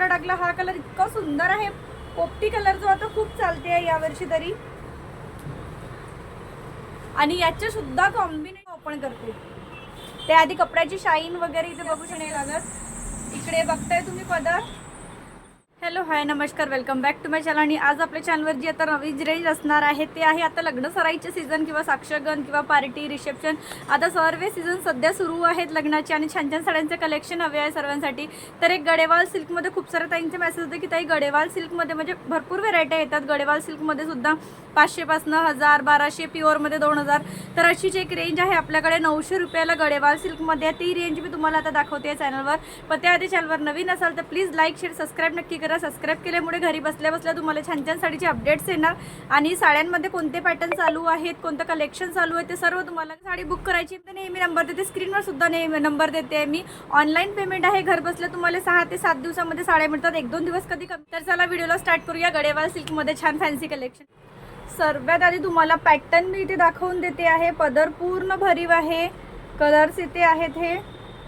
फोटोतला टाकला हा कलर इतका सुंदर आहे. पोपटी कलर जो आता खूप चालते यावर्षी तरी. आणि याचे सुद्धा कॉम्बिनेशन ओपन करते. ते आधी कपड्याची शाईन वगैरे इथे बघू शकणे लागत इकडे बघताय तुम्ही पदर. हॅलो हाय नमस्कार welcome back to my channel. आणि आज आपल्या चॅनलवर जी आता नवी रेंज असणार आहे ते आहे आता लग्न सराईचे सीझन किंवा साक्षगण किंवा पार्टी रिसेप्शन. आता सर्व सीझन सध्या सुरू आहेत लग्नाचे आणि छान छान साड्यांचे कलेक्शन हवे आहे सर्वांसाठी. तर एक गडेवाल सिल्कमध्ये खूप सारे ताईंचे मेसेज होते की ताई गडेवाल सिल्कमध्ये म्हणजे भरपूर व्हरायटी येतात. गडेवाल सिल्कमध्ये सुद्धा पाचशेपासनं हजार बाराशे प्युअरमध्ये दोन हजार. तर अशीच एक रेंज आहे आपल्याकडे नऊशे रुपयाला गडेवाल सिल्कमध्ये आहे. ती रेंज मी तुम्हाला आता दाखवते चॅनलवर पण त्याआधी चॅनलवर नवीन असाल तर प्लीज लाईक शेअर सबस्क्राईब नक्की करा. सबस्क्राईब केल्यामुळे घरी बसल्या बसल्या तुम्हाला छान छान साडीचे अपडेट्स येणार. आणि साड्यांमध्ये कोणते पॅटर्न चालू आहेत कोणतं कलेक्शन चालू आहे ते सर्व तुम्हाला साडी बुक करायची तर नेहमी नंबर देते. स्क्रीनवर सुद्धा नेहमी नंबर देते मी. ऑनलाईन पेमेंट आहे. घर बसल्या तुम्हाला सहा ते सात दिवसामध्ये साड्या मिळतात. एक दोन दिवस कधी कमी. तर चला व्हिडिओला स्टार्ट करूया. गडेवाल सिल्कमध्ये छान फॅन्सी कलेक्शन सर्वात आधी तुम्हाला पॅटर्न मी इथे दाखवून देते आहे. पदर पूर्ण भरीव आहे. कलर्स इथे आहेत हे.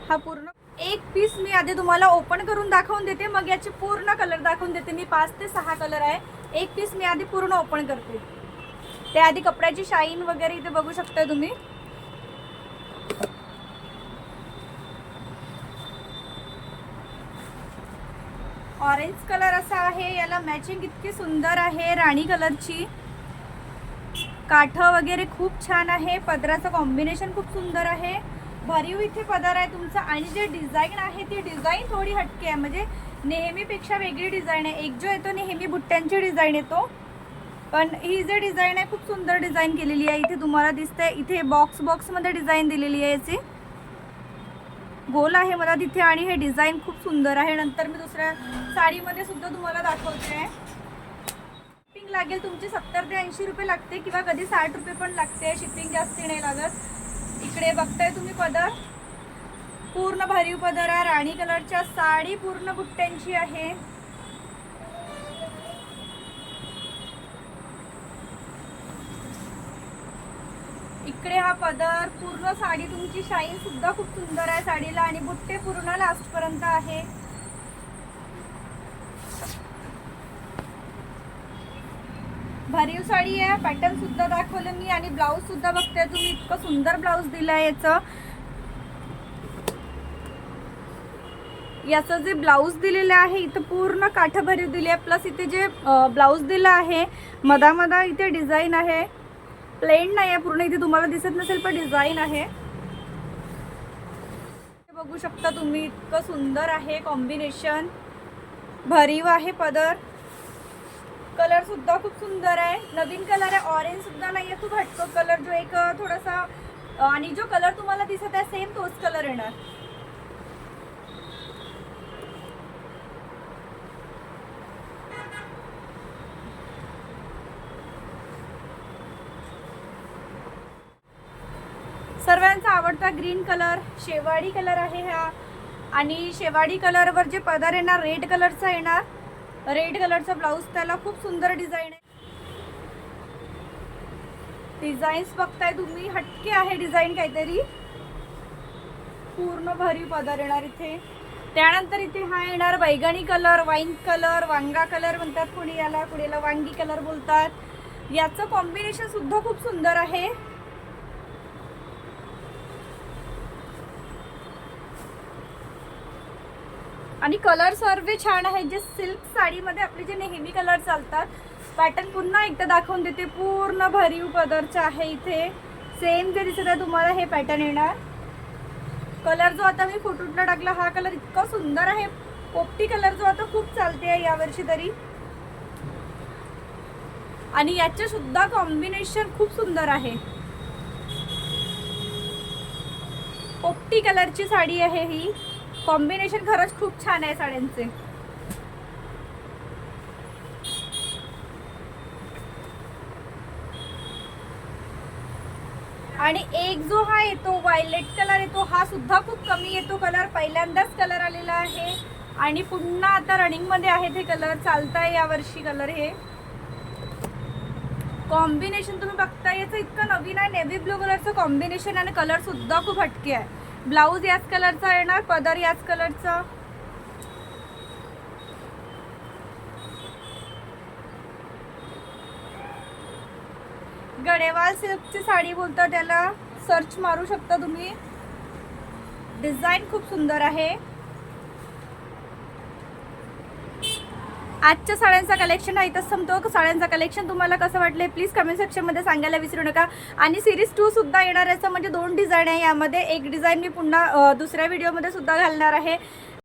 हा पूर्ण एक पीस मी आधी तुम्हाला ओपन करून दाखवून देते. मग याचे पूर्ण कलर दाखवून देते. मी पाच ते सहा कलर आहे. एक पीस मी आधी पूर्ण ओपन करते. त्या आधी कपड्याची शाईन वगैरे इथे बघू शकता तुम्ही. ऑरेंज कलर असा आहे. याला मॅचिंग इतकी सुंदर आहे. राणी कलरची काठ वगैरे खूप छान आहे. पदराचं कॉम्बिनेशन खूप सुंदर आहे. भरीव इथे पदर आहे तुमचा. आणि जे डिझाईन आहे ती डिझाईन थोडी हटके आहे. म्हणजे नेहमीपेक्षा वेगळी डिझाईन आहे. एक जो येतो नेहमी बुट्ट्यांची डिझाईन येतो. पण ही जे डिझाईन आहे खूप सुंदर डिझाईन केलेली आहे. इथे तुम्हाला दिसतंय इथे बॉक्स बॉक्समध्ये डिझाईन दिलेली आहे याची. गोल आहे मला तिथे आणि हे डिझाईन खूप सुंदर आहे. नंतर मी दुसऱ्या साडीमध्ये सुद्धा तुम्हाला दाखवते. शिपिंग लागेल तुमची सत्तर ते ऐंशी रुपये लागते किंवा कधी साठ रुपये पण लागते. शिपिंग जास्ती नाही लागत. इकडे बघताय तुम्ही पदर? पूर्ण भरीव पदर आहे. राणी कलरच्या साडी पूर्ण बुट्ट्यांची आहे. इकडे हा पदर पूर्ण साडी तुमची शाईन सुद्धा खूप सुंदर आहे साडीला आणि बुट्टे पूर्ण लास्ट पर्यंत आहे. भरीव साडी आहे. पॅटर्न सुद्धा दाखवलं मी आणि ब्लाऊज सुद्धा बघते तुम्ही. इतकं सुंदर ब्लाऊज दिलं आहे याचं. याचं जे ब्लाऊज दिलेलं आहे इथं पूर्ण काठ भरीव दिली आहे. प्लस इथे जे ब्लाऊज दिलं आहे मधामधा इथे डिझाईन आहे. प्लेन नाही आहे पूर्ण इथे तुम्हाला दिसत नसेल पण डिझाईन आहे. बघू शकता तुम्ही इतकं सुंदर आहे कॉम्बिनेशन भरीव आहे पदर. कलर सुद्धा खूप सुंदर आहे. नवीन कलर आहे ऑरेंज सुद्धा नाही आहे खूप हटको कलर जो एक थोडासा आणि जो कलर तुम्हाला दिसत आहे सेम तोच कलर येणार. सर्वांचा आवडता ग्रीन कलर शेवाळी कलर आहे हा. आणि शेवाळी कलरवर जे पदर येणार रेड कलरचा येणार. रेड कलरचा ब्लाऊज त्याला खूप सुंदर डिझाईन आहे. डिझाईन्स बघताय तुम्ही हटके आहे डिझाईन काहीतरी. पूर्ण भरीव पदर येणार इथे. त्यानंतर इथे हा येणार बैगणी कलर वाईन कलर वांगा कलर म्हणतात कुणी याला कुणी वांगी कलर बोलतात. याचं कॉम्बिनेशन सुद्धा खूप सुंदर आहे. आणि कलर सर्व छान आहेत. जे सिल्क साडीमध्ये आपले जे नेहमी कलर चालतात पॅटर्न पुन्हा एकदा दाखवून देते. पूर्ण भरीव पदरचं आहे इथे. सेम जे दिसत आहे तुम्हाला हे पॅटर्न येणार. कलर जो आता मी फोटोतला टाकला हा कलर इतका सुंदर आहे. पोपटी कलर जो आता खूप चालते आहे यावर्षी तरी. आणि याचे सुद्धा कॉम्बिनेशन खूप सुंदर आहे. पोपटी कलरची साडी आहे ही. कॉम्बिनेशन खरंच खूप छान आहे साड्यांचे. आणि एक जो हा येतो वायलेट कलर येतो हा सुद्धा खूप कमी येतो कलर पहिल्यांदाच कलर आलेला आहे. आणि पुन्हा आता रनिंगमध्ये आहेत हे कलर चालताय यावर्षी कलर हे. कॉम्बिनेशन तुम्ही बघता याचं इतकं नवीन आहे. नेव्ही ब्लू कलरचं कॉम्बिनेशन आणि कलर सुद्धा खूप हटके आहे. ब्लाऊज याच कलरचा येणार पदर याच कलरचा? गडेवाल सिल्कची साडी बोलता त्याला सर्च मारू शकता तुम्ही. डिझाईन खूप सुंदर आहे. आजच्या साड्यांचा कलेक्शन हा इथंच संपतो. साड्यांचा कलेक्शन तुम्हाला कसं वाटलं प्लीज कमेंट सेक्शनमध्ये सांगायला विसरू नका. आणि सिरीज टू सुद्धा येणार याचं म्हणजे दोन डिझाईन आहे यामध्ये. एक डिझाईन मी पुन्हा दुसऱ्या व्हिडिओमध्ये सुद्धा घालणार आहे.